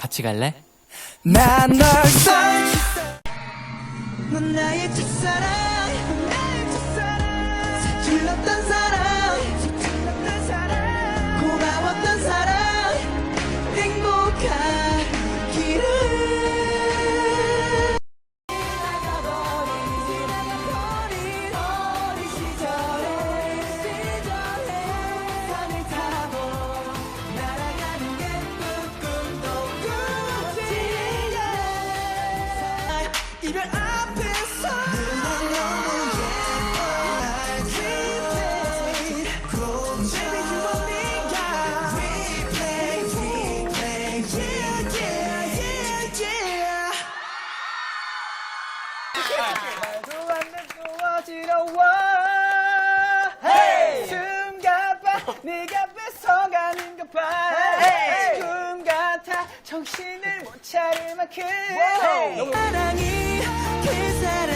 같이 갈래? 난널 넌 나의 첫사랑 이별 앞에서 넌 너무 예뻐 알지 Baby you want me yeah Replay replay yeah yeah yeah yeah 말도 안돼 좋아지러 와 숨가봐 네가 뺏어가는 것봐 꿈 같아 정신을 못 차릴 만큼 사랑이 kiss that